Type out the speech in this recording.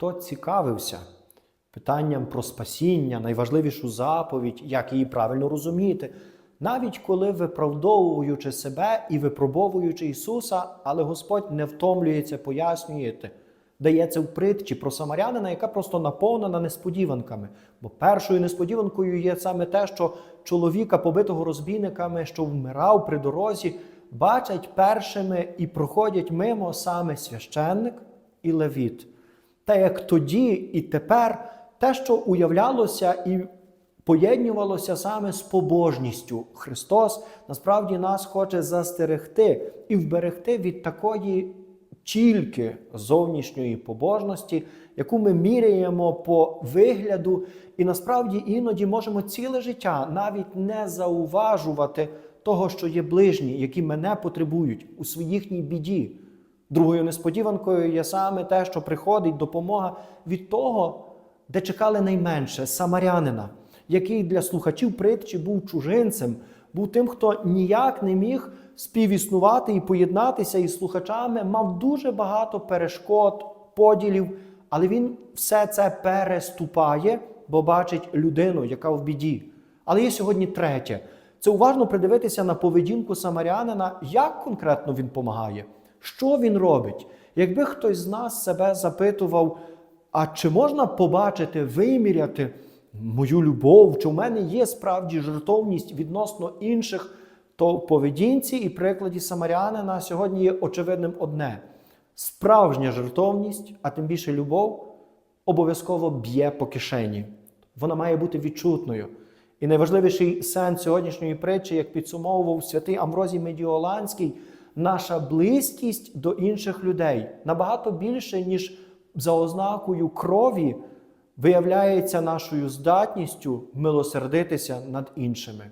хто цікавився питанням про спасіння, найважливішу заповідь, як її правильно розуміти, навіть коли виправдовуючи себе і випробовуючи Ісуса, але Господь не втомлюється, пояснюєте. Дається в притчі про самарянина, яка просто наповнена несподіванками. Бо першою несподіванкою є саме те, що чоловіка, побитого розбійниками, що вмирав при дорозі, бачать першими і проходять мимо саме священник і левіт. Та як тоді і тепер те, що уявлялося і поєднувалося саме з побожністю. Христос насправді нас хоче застерегти і вберегти від такої тільки зовнішньої побожності, яку ми міряємо по вигляду, і насправді іноді можемо ціле життя навіть не зауважувати того, що є ближні, які мене потребують у своїхній біді. Другою несподіванкою є саме те, що приходить допомога від того, де чекали найменше самарянина, який для слухачів притчі був чужинцем, був тим, хто ніяк не міг співіснувати і поєднатися із слухачами, мав дуже багато перешкод, поділів, але він все це переступає, бо бачить людину, яка в біді. Але є сьогодні третє. Це уважно придивитися на поведінку самарянина, як конкретно він помагає, що він робить. Якби хтось з нас себе запитував, а чи можна побачити, виміряти мою любов, чи в мене є справді жертовність відносно інших, то в поведінці і прикладі самарянина сьогодні є очевидним одне: справжня жертовність, а тим більше любов, обов'язково б'є по кишені. Вона має бути відчутною. І найважливіший сенс сьогоднішньої притчі, як підсумовував святий Амврозій Медіоланський, наша близькість до інших людей набагато більше, ніж за ознакою крові, виявляється нашою здатністю милосердитися над іншими.